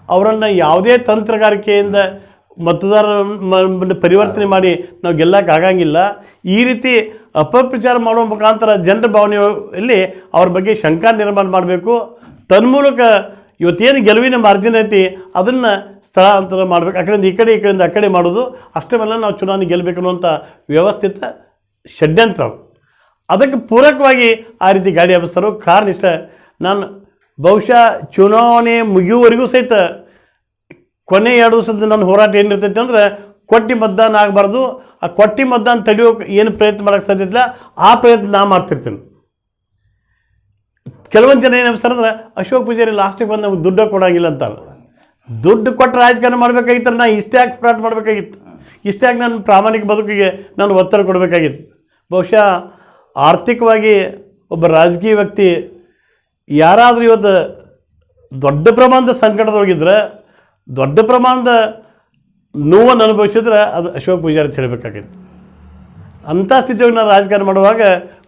ಅವರನ್ನು ಯಾವುದೇ ತಂತ್ರಗಾರಿಕೆಯಿಂದ ಮತದಾರ ಪರಿವರ್ತನೆ ಮಾಡಿ ನಾವು ಗೆಲ್ಲಕ್ಕೆ ಆಗಂಗಿಲ್ಲ. ಈ ರೀತಿ ಅಪಪ್ರಚಾರ ಮಾಡುವ ಮುಖಾಂತರ ಜನರ ಭಾವನೆಯಲ್ಲಿ ಅವ್ರ ಬಗ್ಗೆ ಶಂಕಾ ನಿರ್ಮಾಣ ಮಾಡಬೇಕು. ತನ್ಮೂಲಕ ಇವತ್ತೇನು ಗೆಲುವಿನ ಮಾರ್ಜಿನ್ ಐತಿ, ಅದನ್ನು ಸ್ಥಳಾಂತರ ಮಾಡಬೇಕು. ಆ ಕಡೆಯಿಂದ ಈ ಕಡೆ, ಈ ಕಡೆಯಿಂದ ಆ ಕಡೆ ಮಾಡೋದು ಅಷ್ಟೇ ನಾವು ಚುನಾವಣೆ ಗೆಲ್ಲಬೇಕು ಅನ್ನುವಂಥ ವ್ಯವಸ್ಥಿತ ಷಡ್ಯಂತ್ರ. ಅದಕ್ಕೆ ಪೂರಕವಾಗಿ ಆ ರೀತಿ ಗಾಡಿ ಹಬ್ಬಿಸ್ತಾರೋ ಕಾರಣ ಇಷ್ಟ ನಾನು ಬಹುಶಃ ಚುನಾವಣೆ ಮುಗಿಯುವವರೆಗೂ ಸಹಿತ ಕೊನೆ ಎರಡು ದಿವಸದ ನನ್ನ ಹೋರಾಟ ಏನಿರ್ತೈತೆ ಅಂದ್ರೆ ಕೊಟ್ಟಿ ಮತದಾನ ಆಗಬಾರ್ದು. ಆ ಕೊಟ್ಟಿ ಮತದಾನ ತಡೆಯೋಕೆ ಏನು ಪ್ರಯತ್ನ ಮಾಡೋಕ್ಕೆ ಸಾಧ್ಯತಿಲ್ಲ ಆ ಪ್ರಯತ್ನ ನಾ ಮಾಡ್ತಿರ್ತೀನಿ. ಕೆಲವೊಂದು ಜನ ಏನು ಅನಿಸ್ತಾರೆ ಅಂದ್ರೆ, ಅಶೋಕ್ ಪೂಜಾರಿ ಲಾಸ್ಟಿಗೆ ಬಂದು ನಮ್ಗೆ ದುಡ್ಡು ಕೊಡೋಂಗಿಲ್ಲ ಅಂತಾರೆ ದುಡ್ಡು ಕೊಟ್ಟು ರಾಜಕಾರಣ ಮಾಡಬೇಕಾಗಿತ್ತು ನಾ ಇಷ್ಟೇ ಯಾಕೆ ಹೋರಾಟ ಮಾಡಬೇಕಾಗಿತ್ತು? ಇಷ್ಟೇ ಯಾಕೆ ನನ್ನ ಪ್ರಾಮಾಣಿಕ ಬದುಕಿಗೆ ನಾನು ಒತ್ತಡ ಕೊಡಬೇಕಾಗಿತ್ತು? ಬಹುಶಃ ಆರ್ಥಿಕವಾಗಿ ಒಬ್ಬ ರಾಜಕೀಯ ವ್ಯಕ್ತಿ ಯಾರಾದರೂ ಇವತ್ತು ದೊಡ್ಡ ಪ್ರಮಾಣದ ಸಂಕಟದೊಳಗಿದ್ರೆ ದೊಡ್ಡ ಪ್ರಮಾಣದ ನೋವನ್ನು ಅನುಭವಿಸಿದ್ರೆ ಅದು ಅಶೋಕ್ ಪೂಜಾರಿ ಅಂತ ಹೇಳಬೇಕಾಗಿತ್ತು ಅಂಥ ಸ್ಥಿತಿಯೊಳಗೆ ನಾನು ರಾಜಕಾರಣ ಮಾಡುವಾಗ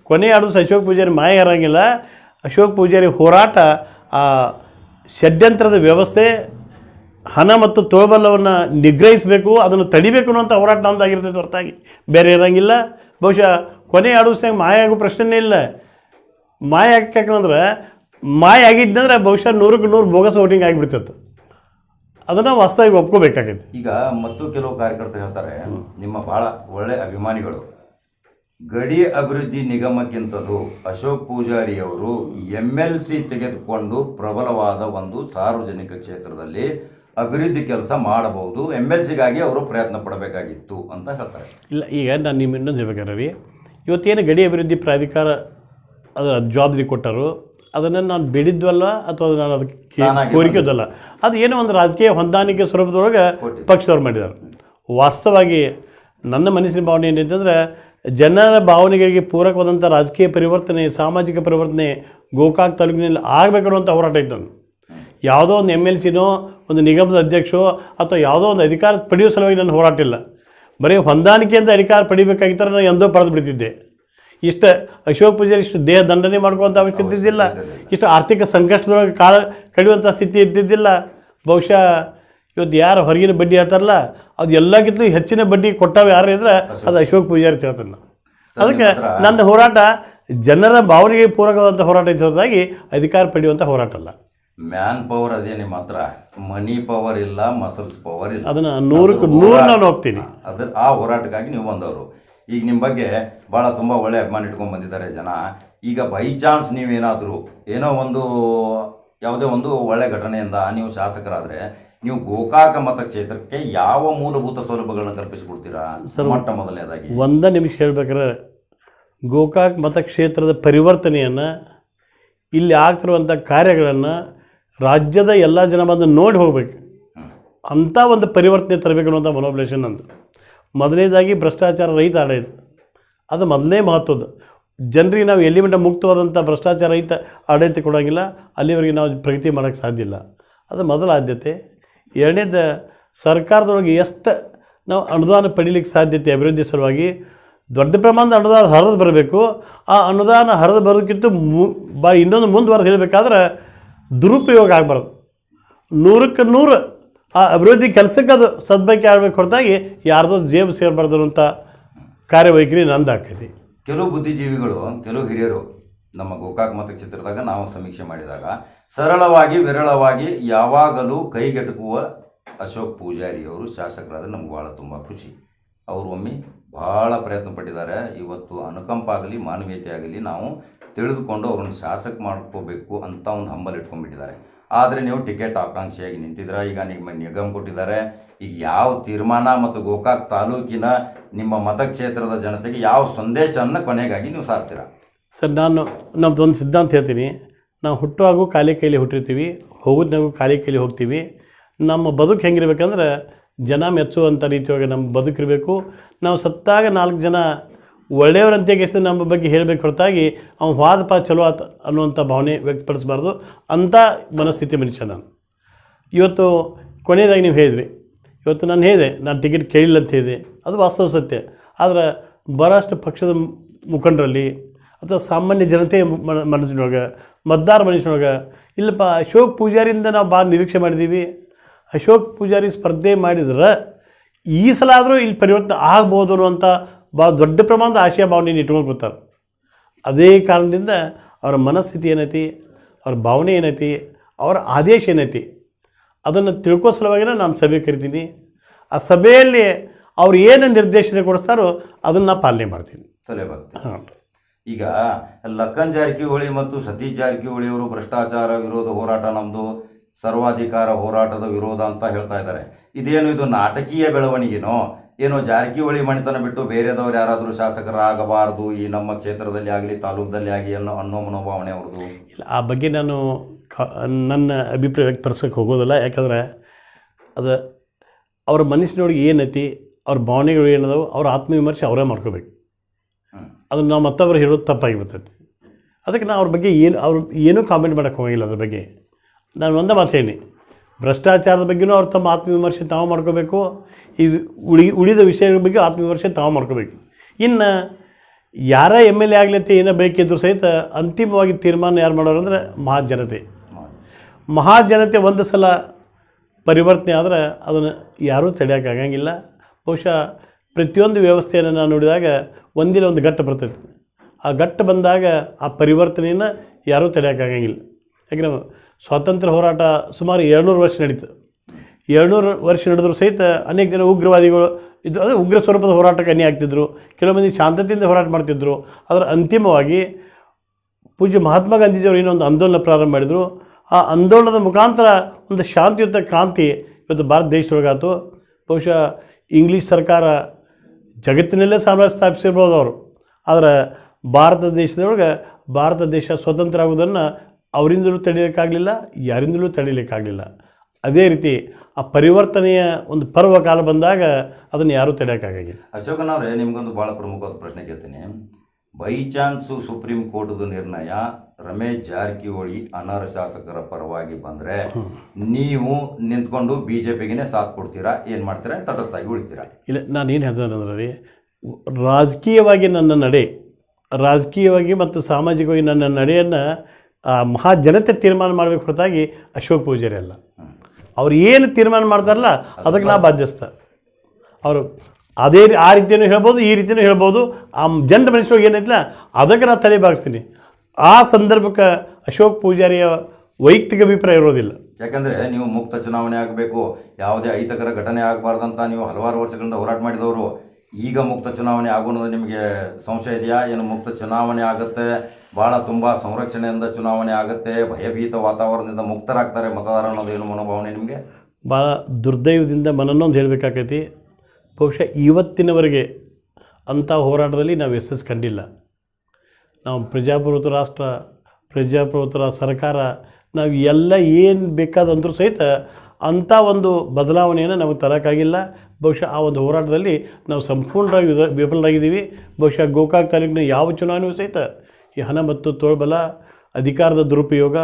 ಕೊನೆ ಎರಡು ಅಶೋಕ್ ಪೂಜಾರಿ ಮಾಯ ಇರೋಂಗಿಲ್ಲ ಅಶೋಕ್ ಪೂಜಾರಿ ಹೋರಾಟ, ಆ ಷಡ್ಯಂತ್ರದ ವ್ಯವಸ್ಥೆ, ಹಣ ಮತ್ತು ತೋಳ್ಬಲವನ್ನು ನಿಗ್ರಹಿಸಬೇಕು, ಅದನ್ನು ತಡಿಬೇಕು ಅನ್ನೋಂಥ ಹೋರಾಟ ನಮ್ದಾಗಿರ್ತೈತೆ ಹೊರತಾಗಿ. ಬೇರೆ ಇರೋಂಗಿಲ್ಲ. ಬಹುಶಃ ಕೊನೆ ದಿವಸ ಮಾಯ ಆಗೋ ಪ್ರಶ್ನೆನೇ ಇಲ್ಲ. ಮಾಯ ಯಾಕಂದ್ರೆ, ಮಾಯ ಆಗಿದ್ದಂದ್ರೆ ಬಹುಶಃ ನೂರಕ್ಕೆ ನೂರು ಬೋಗಸ್ ವೋಟಿಂಗ್ ಆಗಿಬಿಡ್ತಿತ್ತು. ಅದನ್ನು ವಾಸ್ತವಿಕ ಒಪ್ಕೋಬೇಕಾಗೈತಿ. ಈಗ ಮತ್ತು ಕೆಲವು ಕಾರ್ಯಕರ್ತರು ಹೇಳ್ತಾರೆ ನಿಮ್ಮ ಬಹಳ ಒಳ್ಳೆ ಅಭಿಮಾನಿಗಳು. ಗಡಿ ಅಭಿವೃದ್ಧಿ ನಿಗಮಕ್ಕಿಂತಲೂ ಅಶೋಕ್ ಪೂಜಾರಿಯವರು ಎಂ ಎಲ್ ಸಿ ತೆಗೆದುಕೊಂಡು ಪ್ರಬಲವಾದ ಒಂದು ಸಾರ್ವಜನಿಕ ಕ್ಷೇತ್ರದಲ್ಲಿ ಅಭಿವೃದ್ಧಿ ಕೆಲಸ ಮಾಡಬಹುದು. ಎಂ ಎಲ್ ಸಿಗಾಗಿ ಅವರು ಪ್ರಯತ್ನ ಪಡಬೇಕಾಗಿತ್ತು ಅಂತ ಹೇಳ್ತಾರೆ. ಇಲ್ಲ ಈಗ ನಾನು ನಿಮ್ಮ ಇನ್ನೊಂದು ಹೇಳ್ಬೇಕಾರೆ ರೀ ಇವತ್ತೇನು ಗಡಿ ಅಭಿವೃದ್ಧಿ ಪ್ರಾಧಿಕಾರ ಅದರ ಜವಾಬ್ದಾರಿ ಕೊಟ್ಟರು ಅದನ್ನು ನಾನು ಬಿಡಿದ್ವಲ್ಲ ಅಥವಾ ಅದು ನಾನು ಅದಕ್ಕೆ ಕೋರಿಕೆದಲ್ಲ ಅದು ಏನೋ ಒಂದು ರಾಜಕೀಯ ಹೊಂದಾಣಿಕೆ ಸ್ವರೂಪದೊಳಗೆ. ಪಕ್ಷದವ್ರು ಮಾಡಿದ್ದಾರೆ. ವಾಸ್ತವವಾಗಿ ನನ್ನ ಮನಸ್ಸಿನ ಭಾವನೆ ಏನಂತಂದ್ರೆ ಜನರ ಭಾವನೆಗಳಿಗೆ ಪೂರಕವಾದಂಥ ರಾಜಕೀಯ ಪರಿವರ್ತನೆ ಸಾಮಾಜಿಕ ಪರಿವರ್ತನೆ ಗೋಕಾಕ್ ತಾಲೂಕಿನಲ್ಲಿ ಆಗಬೇಕು ಅಂತ ಹೋರಾಟ ಇದ್ದಂದು ಯಾವುದೋ ಒಂದು ಎಂ ಎಲ್ ಸಿನೋ ಒಂದು ನಿಗಮದ ಅಧ್ಯಕ್ಷೋ ಅಥವಾ ಯಾವುದೋ ಒಂದು ಅಧಿಕಾರ ಪಡೆಯುವ ಸಲುವಾಗಿ ನನ್ನ ಹೋರಾಟ ಇಲ್ಲ. ಬರೀ ಹೊಂದಾಣಿಕೆಯಿಂದ ಅಧಿಕಾರ ಪಡಿಬೇಕಾಗಿತ್ತಾರೆ ನಾನು ಎಂದೋ ಪಡೆದು ಬಿಡ್ತಿದ್ದೆ. ಇಷ್ಟು ಅಶೋಕ್ ಪೂಜಾರಿ ಇಷ್ಟು ದೇಹ ದಂಡನೆ ಮಾಡ್ಕೊಳ್ಳೋಂಥ ಅವಶ್ಯಕತೆ ಇದ್ದಿದ್ದಿಲ್ಲ ಇಷ್ಟು ಆರ್ಥಿಕ ಸಂಕಷ್ಟದೊಳಗೆ ಕಾಲ ಕಳೆಯುವಂಥ ಸ್ಥಿತಿ ಇದ್ದಿದ್ದಿಲ್ಲ. ಬಹುಶಃ ಇವತ್ತು ಯಾರು ಹೊರಗಿನ ಬಡ್ಡಿ ಹೇಳ್ತಾರಲ್ಲ ಅದು ಎಲ್ಲಕ್ಕಿಂತಲೂ ಹೆಚ್ಚಿನ ಬಡ್ಡಿ ಕೊಟ್ಟವು ಯಾರು ಇದ್ರೆ ಅದು ಅಶೋಕ್ ಪೂಜಾರಿ ಹೇಳ್ತಾನೆ. ನಾನು. ಅದಕ್ಕೆ ನನ್ನ ಹೋರಾಟ ಜನರ ಭಾವನೆಗೆ ಪೂರಕವಾದಂಥ ಹೋರಾಟ ಇದ್ದ ಹೊರತಾಗಿ ಅಧಿಕಾರ ಪಡೆಯುವಂಥ ಹೋರಾಟ ಅಲ್ಲ. ಮ್ಯಾನ್ ಪವರ್ ಅದೇ ನಿಮ್ಮ ಹತ್ರ. ಮನಿ ಪವರ್ ಇಲ್ಲ ಮಸಲ್ಸ್ ಪವರ್ ಇಲ್ಲ. ಅದನ್ನು ನೂರಕ್ಕೆ ನೂರು ನಾನು ಹೋಗ್ತೀನಿ. ಅದ ಆ ಹೋರಾಟಕ್ಕಾಗಿ ನೀವು ಬಂದವರು. ಈಗ ನಿಮ್ಮ ಬಗ್ಗೆ ಭಾಳ ತುಂಬ ಒಳ್ಳೆ ಅಭಿಮಾನ ಇಟ್ಕೊಂಡು ಬಂದಿದ್ದಾರೆ ಜನ. ಈಗ ಬೈ ಚಾನ್ಸ್ ನೀವೇನಾದರೂ ಏನೋ ಒಂದು ಯಾವುದೇ ಒಂದು ಒಳ್ಳೆ ಘಟನೆಯಿಂದ ನೀವು ಶಾಸಕರಾದರೆ ನೀವು ಗೋಕಾಕ ಮತಕ್ಷೇತ್ರಕ್ಕೆ ಯಾವ ಮೂಲಭೂತ ಸೌಲಭ್ಯಗಳನ್ನು ಕಲ್ಪಿಸಿಕೊಡ್ತೀರಾ? ಮೊಟ್ಟ ಮೊದಲನೇದಾಗಿ. ಒಂದ ನಿಮಿಷ ಹೇಳ್ಬೇಕಾದ್ರೆ ಗೋಕಾಕ್ ಮತಕ್ಷೇತ್ರದ ಪರಿವರ್ತನೆಯನ್ನು ಇಲ್ಲಿ ಆಗ್ತಿರುವಂಥ ಕಾರ್ಯಗಳನ್ನು ರಾಜ್ಯದ ಎಲ್ಲ ಜನ ಬಂದು ನೋಡಿ ಹೋಗ್ಬೇಕು. ಅಂಥ ಒಂದು ಪರಿವರ್ತನೆ ತರಬೇಕು ಅನ್ನೋಂಥ ಮನೋಬ್ಲೇಷನ್ ನಂದು. ಮೊದಲನೇದಾಗಿ ಭ್ರಷ್ಟಾಚಾರ ರಹಿತ ಆಡಳಿತ ಅದು ಮೊದಲನೇ ಮಹತ್ವದ್ದು. ಜನರಿಗೆ ನಾವು ಎಲ್ಲಿ ಮಟ್ಟ ಮುಕ್ತವಾದಂಥ ಭ್ರಷ್ಟಾಚಾರ ರಹಿತ ಆಡಳಿತ ಕೊಡೋಂಗಿಲ್ಲ, ಅಲ್ಲಿವರೆಗೆ ನಾವು ಪ್ರಗತಿ ಮಾಡೋಕ್ಕೆ ಸಾಧ್ಯ ಇಲ್ಲ. ಅದು ಮೊದಲ ಆದ್ಯತೆ. ಎರಡನೇದು, ಸರ್ಕಾರದೊಳಗೆ ಎಷ್ಟು ನಾವು ಅನುದಾನ ಪಡೀಲಿಕ್ಕೆ ಸಾಧ್ಯತೆ ಅಭಿವೃದ್ಧಿ ಸಲುವಾಗಿ ದೊಡ್ಡ ಪ್ರಮಾಣದ ಅನುದಾನ ಹರಿದು ಬರಬೇಕು. ಆ ಅನುದಾನ ಹರಿದು ಬರೋದಕ್ಕಿಂತ ಮು, ಬಾ, ಇನ್ನೊಂದು ಮುಂದುವರೆದು ಹೇಳಬೇಕಾದ್ರೆ ದುರುಪಯೋಗ ಆಗಬಾರ್ದು. ನೂರಕ್ಕೆ ನೂರು ಆ ಅಭಿವೃದ್ಧಿ ಕೆಲಸಕ್ಕೆ ಅದು ಸದ್ಬಳಕೆ ಆಗಬೇಕು ಹೊರತಾಗಿ ಯಾರ್ದೋ ಜೇಬು ಸೇರಬಾರ್ದು ಅಂತ ಕಾರ್ಯವೈಖರಿ ನಂದು ಆಕೈತಿ. ಕೆಲವು ಬುದ್ಧಿಜೀವಿಗಳು, ಕೆಲವು ಹಿರಿಯರು ನಮ್ಮ ಗೋಕಾಕ್ ಮತಕ್ಷೇತ್ರದಾಗ ನಾವು ಸಮೀಕ್ಷೆ ಮಾಡಿದಾಗ ಸರಳವಾಗಿ, ವಿರಳವಾಗಿ ಯಾವಾಗಲೂ ಕೈಗೆಟುಕುವ ಅಶೋಕ್ ಪೂಜಾರಿಯವರು ಶಾಸಕರಾದ್ರೆ ನಮ್ಗೆ ಭಾಳ ತುಂಬ ಖುಷಿ. ಅವರು ಒಮ್ಮೆ ಭಾಳ ಪ್ರಯತ್ನ ಪಟ್ಟಿದ್ದಾರೆ. ಇವತ್ತು ಅನುಕಂಪ ಆಗಲಿ, ಮಾನವೀಯತೆ ಆಗಲಿ ನಾವು ತಿಳಿದುಕೊಂಡು ಅವ್ರನ್ನ ಶಾಸಕ ಮಾಡ್ಕೋಬೇಕು ಅಂತ ಒಂದು ಹಂಬಲ್ ಇಟ್ಕೊಂಡ್ಬಿಟ್ಟಿದ್ದಾರೆ. ಆದರೆ ನೀವು ಟಿಕೆಟ್ ಆಕಾಂಕ್ಷೆಯಾಗಿ ನಿಂತಿದ್ರ ಈಗ ನಿಮ್ಮ ನಿಗಮ ಕೊಟ್ಟಿದ್ದಾರೆ. ಈಗ ಯಾವ ತೀರ್ಮಾನ ಮತ್ತು ಗೋಕಾಕ್ ತಾಲೂಕಿನ ನಿಮ್ಮ ಮತಕ್ಷೇತ್ರದ ಜನತೆಗೆ ಯಾವ ಸಂದೇಶವನ್ನು ಕೊನೆಗಾಗಿ ನೀವು ಸಾರ್ತೀರ? ಸರ್, ನಾನು ನಮ್ಮದೊಂದು ಸಿದ್ಧಾಂತ ಹೇಳ್ತೀನಿ. ನಾವು ಹುಟ್ಟುವಾಗೂ ಖಾಲಿ ಕೈಲಿ ಹುಟ್ಟಿರ್ತೀವಿ, ಹೋಗೋದ್ನಾಗೂ ಖಾಲಿ ಕೈಲಿ ಹೋಗ್ತೀವಿ. ನಮ್ಮ ಬದುಕು ಹೆಂಗಿರ್ಬೇಕಂದ್ರೆ ಜನ ಮೆಚ್ಚುವಂಥ ರೀತಿಯೊಳಗೆ ನಮ್ಮ ಬದುಕಿರಬೇಕು. ನಾವು ಸತ್ತಾಗ ನಾಲ್ಕು ಜನ ಒಳ್ಳೆಯವರಂತೆ ಕೇಸಿದ ನಮ್ಮ ಬಗ್ಗೆ ಹೇಳಬೇಕು ಹೊರತಾಗಿ ಅವ್ನು ವಾದಪ ಚಲೋ ಆತ ಅನ್ನುವಂಥ ಭಾವನೆ ವ್ಯಕ್ತಪಡಿಸಬಾರ್ದು ಅಂಥ ಮನಸ್ಥಿತಿ ಮನುಷ್ಯ ನಾನು. ಇವತ್ತು ಕೊನೆಯದಾಗಿ ನೀವು ಹೇಳಿದ್ರಿ. ಇವತ್ತು ನಾನು ಹೇಳಿದೆ, ನಾನು ಟಿಕೆಟ್ ಕೇಳಿಲ್ಲ ಅಂತ ಹೇಳಿದೆ. ಅದು ವಾಸ್ತವ ಸತ್ಯ. ಆದರೆ ಬಹಳಷ್ಟು ಪಕ್ಷದ ಮುಖಂಡರಲ್ಲಿ ಅಥವಾ ಸಾಮಾನ್ಯ ಜನತೆ ಮನಸ್ಸಿನೊಳಗೆ, ಮತದಾರ ಮನುಷ್ಯನೊಳಗೆ ಇಲ್ಲಪ್ಪ, ಅಶೋಕ್ ಪೂಜಾರಿಯಿಂದ ನಾವು ಭಾಳ ನಿರೀಕ್ಷೆ ಮಾಡಿದ್ದೀವಿ. ಅಶೋಕ್ ಪೂಜಾರಿ ಸ್ಪರ್ಧೆ ಮಾಡಿದ್ರೆ ಈ ಸಲ ಆದರೂ ಇಲ್ಲಿ ಪರಿವರ್ತನೆ ಆಗ್ಬೋದು ಅನ್ನುವಂಥ ಭಾಳ ದೊಡ್ಡ ಪ್ರಮಾಣದ ಆಶಯ ಭಾವನೆಯನ್ನು ಇಟ್ಕೊಂಡು ಕೂತಾರೆ ಅದೇ ಕಾರಣದಿಂದ ಅವರ ಮನಸ್ಥಿತಿ ಏನೈತಿ ಅವ್ರ ಭಾವನೆ ಏನೈತಿ ಅವರ ಆದೇಶ ಏನೈತಿ ಅದನ್ನು ತಿಳ್ಕೋ ಸಲುವಾಗಿನ ನಾನು ಸಭೆ ಕರಿತೀನಿ. ಆ ಸಭೆಯಲ್ಲಿ ಅವ್ರು ಏನು ನಿರ್ದೇಶನ ಕೊಡಿಸ್ತಾರೋ ಅದನ್ನು ನಾನು ಪಾಲನೆ ಮಾಡ್ತೀನಿ. ತಲೆಬಾಗ್ತೀನಿ ಹಾಂ. ಈಗ ಲಕ್ಕನ್ ಜಾರಕಿಹೊಳಿ ಮತ್ತು ಸತೀಶ್ ಜಾರಕಿಹೊಳಿ ಅವರು ಭ್ರಷ್ಟಾಚಾರ ವಿರೋಧ ಹೋರಾಟ ನಮ್ಮದು ಸರ್ವಾಧಿಕಾರ ಹೋರಾಟದ ವಿರೋಧ ಅಂತ ಹೇಳ್ತಾ ಇದ್ದಾರೆ. ಇದೇನು ಇದು ನಾಟಕೀಯ ಬೆಳವಣಿಗೆನೋ? ಏನೋ ಜಾರಕಿಹೊಳಿ ಮಣಿತನ ಬಿಟ್ಟು ಬೇರೆದವ್ರು ಯಾರಾದರೂ ಶಾಸಕರಾಗಬಾರದು ಈ ನಮ್ಮ ಕ್ಷೇತ್ರದಲ್ಲಿ ಆಗಲಿ ತಾಲೂಕದಲ್ಲಿ ಆಗಲಿ ಅನ್ನೋ ಅನ್ನೋ ಮನೋಭಾವನೆ ಅವ್ರದ್ದು? ಇಲ್ಲ ಆ ಬಗ್ಗೆ ನಾನು ನನ್ನ ಅಭಿಪ್ರಾಯ ವ್ಯಕ್ತಪಡಿಸೋಕೆ ಹೋಗೋದಿಲ್ಲ. ಯಾಕಂದ್ರೆ ಅದು ಅವ್ರ ಮನಸ್ಸಿನೊಳಗೆ ಏನೈತಿ ಅವ್ರ ಭಾವನೆಗಳು ಏನದಾವು ಅವ್ರ ಆತ್ಮವಿಮರ್ಶೆ ಅವರೇ ಮಾಡ್ಕೋಬೇಕು. ಅದನ್ನು ನಾವು ಮತ್ತೊಬ್ಬರು ಹೇಳೋದು ತಪ್ಪಾಗಿ ಬರ್ತೈತಿ ಅದಕ್ಕೆ ನಾನು ಅವ್ರ ಬಗ್ಗೆ ಏನು ಅವ್ರು ಏನೂ ಕಾಮೆಂಟ್ ಮಾಡೋಕ್ಕೆ ಹೋಗಿಲ್ಲ ಅದ್ರ ಬಗ್ಗೆ. ನಾನು ಒಂದೇ ಮಾತು ಹೇಳಿ. ಭ್ರಷ್ಟಾಚಾರದ ಬಗ್ಗೆನೂ ಅವ್ರು ತಮ್ಮ ಆತ್ಮವಿಮರ್ಶೆ ತಾವು ಮಾಡ್ಕೋಬೇಕು. ಈ ಉಳಿ, ಉಳಿದ ವಿಷಯಗಳ ಬಗ್ಗೆ ಆತ್ಮವಿಮರ್ಶೆ ತಾವು ಮಾಡ್ಕೋಬೇಕು. ಇನ್ನು ಯಾರ ಎಂ ಎಲ್ ಎ ಆಗಲಿ ಅಂತ ಏನೋ ಬೇಕಿದ್ರು ಸಹಿತ ಅಂತಿಮವಾಗಿ ತೀರ್ಮಾನ ಯಾರು ಮಾಡೋರು ಅಂದರೆ ಮಹಾಜನತೆ. ಮಹಾಜನತೆ ಒಂದು ಸಲ ಪರಿವರ್ತನೆ ಆದರೆ ಅದನ್ನು ಯಾರೂ ತಡೆಯೋಕ್ಕಾಗಂಗಿಲ್ಲ ಬಹುಶಃ ಪ್ರತಿಯೊಂದು ವ್ಯವಸ್ಥೆಯನ್ನು ನಾನು ನೋಡಿದಾಗ ಒಂದಿನ ಒಂದು ಘಟ್ಟ ಬರ್ತೈತೆ. ಆ ಘಟ್ಟ ಬಂದಾಗ ಆ ಪರಿವರ್ತನೆಯನ್ನು ಯಾರೂ ತಡೆಯೋಕ್ಕಾಗಂಗಿಲ್ಲ ಯಾಕಂದ್ರೆ ಸ್ವಾತಂತ್ರ್ಯ ಹೋರಾಟ ಸುಮಾರು ಎರಡುನೂರು ವರ್ಷ ನಡೀತು. ಎರಡುನೂರು ವರ್ಷ ನಡೆದರೂ ಸಹಿತ ಅನೇಕ ಜನ ಉಗ್ರವಾದಿಗಳು ಇದು ಅದೇ ಉಗ್ರ ಸ್ವರೂಪದ ಹೋರಾಟಕ್ಕೆ ಅನ್ಯ ಆಗ್ತಿದ್ರು. ಕೆಲವು ಮಂದಿ ಶಾಂತತೆಯಿಂದ ಹೋರಾಟ ಮಾಡ್ತಿದ್ರು. ಅದರ ಅಂತಿಮವಾಗಿ ಪೂಜ್ಯ ಮಹಾತ್ಮ ಗಾಂಧೀಜಿಯವರು ಏನೊಂದು ಆಂದೋಲನ ಪ್ರಾರಂಭ ಮಾಡಿದರು. ಆ ಆಂದೋಲನದ ಮುಖಾಂತರ ಒಂದು ಶಾಂತಿಯುತ ಕ್ರಾಂತಿ ಇವತ್ತು ಭಾರತ ದೇಶದೊಳಗಾಯಿತು. ಬಹುಶಃ ಇಂಗ್ಲೀಷ್ ಸರ್ಕಾರ ಜಗತ್ತಿನಲ್ಲೇ ಸಾಮ್ರಾಜ್ಯ ಸ್ಥಾಪಿಸಿರ್ಬೋದು ಅವರು. ಆದರೆ ಭಾರತ ದೇಶದೊಳಗೆ ಭಾರತ ದೇಶ ಸ್ವತಂತ್ರ ಆಗೋದನ್ನು ಅವರಿಂದಲೂ ತಡೆಯೋಕ್ಕಾಗಲಿಲ್ಲ ಯಾರಿಂದಲೂ ತಡೀಲಿಕ್ಕಾಗಲಿಲ್ಲ. ಅದೇ ರೀತಿ ಆ ಪರಿವರ್ತನೆಯ ಒಂದು ಪರ್ವ ಕಾಲ ಬಂದಾಗ ಅದನ್ನು ಯಾರೂ ತಡೆಯೋಕ್ಕಾಗಿಲ್ಲ. ಅಶೋಕನವ್ರೆ ನಿಮಗೊಂದು ಭಾಳ ಪ್ರಮುಖವಾದ ಪ್ರಶ್ನೆ ಕೇಳ್ತೀನಿ. ಬೈ ಚಾನ್ಸು ಸುಪ್ರೀಂ ಕೋರ್ಟ್ದು ನಿರ್ಣಯ ರಮೇಶ್ ಜಾರಕಿಹೊಳಿ ಅನರ್ಹ ಶಾಸಕರ ಪರವಾಗಿ ಬಂದರೆ ನೀವು ನಿಂತ್ಕೊಂಡು ಬಿ ಜೆ ಪಿಗೆ ಸಾಥ್ ಕೊಡ್ತೀರಾ ಏನು ಮಾಡ್ತೀರಾ ತಟಸ್ಥಾಗಿ ಉಳಿತೀರಾ? ಇಲ್ಲ ನಾನು ಏನು ಹೇಳ್ತೇನೆ ರೀ ರಾಜಕೀಯವಾಗಿ ನನ್ನ ನಡೆ ರಾಜಕೀಯವಾಗಿ ಮತ್ತು ಸಾಮಾಜಿಕವಾಗಿ ನನ್ನ ನಡೆಯನ್ನು ಆ ಮಹಾಜನತೆ ತೀರ್ಮಾನ ಮಾಡಬೇಕು ಹೊರತಾಗಿ ಅಶೋಕ್ ಪೂಜಾರಿ ಅಲ್ಲ. ಅವ್ರು ಏನು ತೀರ್ಮಾನ ಮಾಡ್ತಾರಲ್ಲ, ಅದಕ್ಕೆ ನಾ ಬಾಧ್ಯಸ್ಥ. ಅವರು ಅದೇ ಆ ರೀತಿಯೂ ಹೇಳ್ಬೋದು, ಈ ರೀತಿಯೂ ಹೇಳ್ಬೋದು. ಆ ಜನರ ಮನುಷ್ಯರಿಗೆ ಏನೈತಿಲ್ಲ, ಅದಕ್ಕೆ ನಾನು ತಲೆ ಬಾಗಿಸ್ತೀನಿ. ಆ ಸಂದರ್ಭಕ್ಕೆ ಅಶೋಕ್ ಪೂಜಾರಿಯ ವೈಯಕ್ತಿಕ ಅಭಿಪ್ರಾಯ ಇರೋದಿಲ್ಲ. ಯಾಕಂದರೆ ನೀವು ಮುಕ್ತ ಚುನಾವಣೆ ಆಗಬೇಕು, ಯಾವುದೇ ಅಹಿತಕರ ಘಟನೆ ಆಗಬಾರ್ದಂತ ನೀವು ಹಲವಾರು ವರ್ಷಗಳಿಂದ ಹೋರಾಟ ಮಾಡಿದವರು ಈಗ ಮುಕ್ತ ಚುನಾವಣೆ ಆಗೋಣದು ನಿಮಗೆ ಸಂಶಯ ಇದೆಯಾ? ಏನು ಮುಕ್ತ ಚುನಾವಣೆ ಆಗುತ್ತೆ? ಭಾಳ ತುಂಬ ಸಂರಕ್ಷಣೆಯಿಂದ ಚುನಾವಣೆ ಆಗುತ್ತೆ, ಭಯಭೀತ ವಾತಾವರಣದಿಂದ ಮುಕ್ತರಾಗ್ತಾರೆ ಮತದಾರ ಅನ್ನೋದು ಏನು ಮನೋಭಾವನೆ ನಿಮಗೆ? ಭಾಳ ದುರ್ದೈವದಿಂದ ಮನನ್ನೊಂದು ಹೇಳಬೇಕಾಕೈತಿ. ಬಹುಶಃ ಇವತ್ತಿನವರೆಗೆ ಅಂಥ ಹೋರಾಟದಲ್ಲಿ ನಾವು ಯಶಸ್ಸು ಕಂಡಿಲ್ಲ. ನಾವು ಪ್ರಜಾಪ್ರಭುತ್ವ ರಾಷ್ಟ್ರ ಪ್ರಜಾಪ್ರಭುತ್ವ ಸರ್ಕಾರ, ನಾವು ಎಲ್ಲ ಏನು ಬೇಕಾದಂದ್ರೂ ಸಹಿತ ಅಂಥ ಒಂದು ಬದಲಾವಣೆಯನ್ನು ನಮಗೆ ತರೋಕ್ಕಾಗಿಲ್ಲ. ಬಹುಶಃ ಆ ಒಂದು ಹೋರಾಟದಲ್ಲಿ ನಾವು ಸಂಪೂರ್ಣವಾಗಿ ವಿಧ ವಿಫಲರಾಗಿದ್ದೀವಿ. ಬಹುಶಃ ಗೋಕಾಕ್ ತಾಲೂಕಿನ ಯಾವ ಚುನಾವಣೆಯೂ ಸಹಿತ ಈ ಹಣ ಮತ್ತು ತೋಳ್ಬಲ ಅಧಿಕಾರದ ದುರುಪಯೋಗ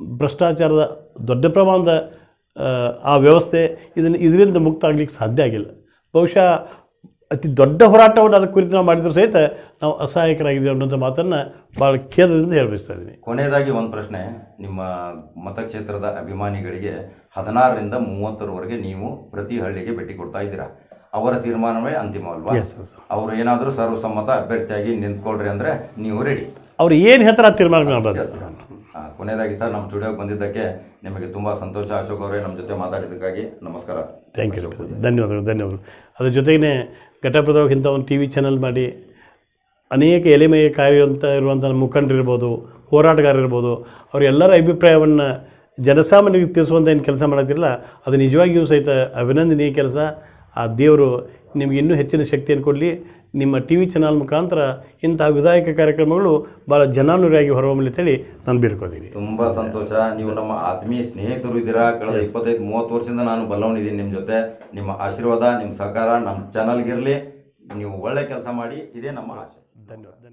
ಭ್ರಷ್ಟಾಚಾರದ ದೊಡ್ಡ ಪ್ರಮಾಣದ ಆ, ಆ ವ್ಯವಸ್ಥೆ ಇದನ್ನು ಇದರಿಂದ ಮುಕ್ತ ಆಗಲಿಕ್ಕೆ ಸಾಧ್ಯ ಆಗಿಲ್ಲ. ಬಹುಶಃ ಅತಿ ದೊಡ್ಡ ಹೋರಾಟವನ್ನು ಅದಕ್ಕೆ ಕುರಿತು ನಾವು ಮಾಡಿದ್ರು ಸಹಿತ ನಾವು ಅಸಹಾಯಕರಾಗಿದ್ದೀವಿ ಅನ್ನೋಂಥ ಮಾತನ್ನು ಭಾಳ ಖೇದದಿಂದ ಹೇಳಬಯಸ್ತಾ ಇದ್ದೀನಿ. ಕೊನೆಯದಾಗಿ ಒಂದು ಪ್ರಶ್ನೆ. ನಿಮ್ಮ ಮತಕ್ಷೇತ್ರದ ಅಭಿಮಾನಿಗಳಿಗೆ ಹದಿನಾರರಿಂದ ಮೂವತ್ತರವರೆಗೆ ನೀವು ಪ್ರತಿ ಹಳ್ಳಿಗೆ ಭೇಟಿ ಕೊಡ್ತಾ ಇದ್ದೀರಾ? ಅವರ ತೀರ್ಮಾನವೇ ಅಂತಿಮ ಅಲ್ವಾ? ಎಸ್ ಎಸ್ ಅವರು ಏನಾದರೂ ಸರ್ವಸಮ್ಮತ ಅಭ್ಯರ್ಥಿಯಾಗಿ ನಿಂತ್ಕೊಳ್ರಿ ಅಂದರೆ ನೀವು ರೆಡಿ ಅವ್ರು ಏನು ಹೇಳ್ತಾರೆ ಆ ತೀರ್ಮಾನ ಕೊನೆಯದಾಗಿ ಸರ್, ನಮ್ಮ ಸ್ಟುಡಿಯೋಗೆ ಬಂದಿದ್ದಕ್ಕೆ ನಿಮಗೆ ತುಂಬ ಸಂತೋಷ, ಅಶೋಕ್ ಅವರೇ ನಮ್ಮ ಜೊತೆ ಮಾತಾಡಿದ್ದಕ್ಕಾಗಿ ನಮಸ್ಕಾರ. ಥ್ಯಾಂಕ್ ಯು ಧನ್ಯವಾದಗಳು ಧನ್ಯವಾದಗಳು. ಅದ್ರ ಜೊತೆಗೇ ಘಟಪ್ರದವಾಗಿ ಇಂಥ ಒಂದು ಟಿ ವಿ ಚಾನಲ್ ಮಾಡಿ ಅನೇಕ ಎಲೆಮೆಯ ಕಾರ್ಯ ಅಂತ ಇರುವಂಥ ಮುಖಂಡರಿರ್ಬೋದು ಹೋರಾಟಗಾರರಿರ್ಬೋದು ಅವರೆಲ್ಲರ ಅಭಿಪ್ರಾಯವನ್ನು ಜನಸಾಮಾನ್ಯರಿಗೆ ತಿಳಿಸುವಂಥ ಏನು ಕೆಲಸ ಮಾಡೋದಿಲ್ಲ ಅದು ನಿಜವಾಗಿಯೂ ಸಹಿತ ಅಭಿನಂದನೀಯ ಕೆಲಸ. ಆ ದೇವರು ನಿಮಗೆ ಇನ್ನೂ ಹೆಚ್ಚಿನ ಶಕ್ತಿಯನ್ನು ಕೊಡಲಿ. ನಿಮ್ಮ ಟಿ ವಿ ಚಾನಲ್ ಮುಖಾಂತರ ಇಂತಹ ವಿಧಾಯಕ ಕಾರ್ಯಕ್ರಮಗಳು ಭಾಳ ಜನಾನುರಿಯಾಗಿ ಹೊರಹೊಮ್ಮಲಿ ಅಂತೇಳಿ ನಾನು ಬೇಡ್ಕೋತೀನಿ. ತುಂಬ ಸಂತೋಷ. ನೀವು ನಮ್ಮ ಆತ್ಮೀಯ ಸ್ನೇಹಿತರು ಇದ್ದೀರಾ. ಕಳೆದ ಇಪ್ಪತ್ತೈದು ಮೂವತ್ತು ವರ್ಷದಿಂದ ನಾನು ಬಲ್ಲವನಿದ್ದೀನಿ ನಿಮ್ಮ ಜೊತೆ. ನಿಮ್ಮ ಆಶೀರ್ವಾದ ನಿಮ್ಮ ಸಹಕಾರ ನಮ್ಮ ಚಾನಲ್ಗಿರಲಿ ನೀವು ಒಳ್ಳೆ ಕೆಲಸ ಮಾಡಿ. ಇದೇ ನಮ್ಮ ಆಶೆ. ಧನ್ಯವಾದ.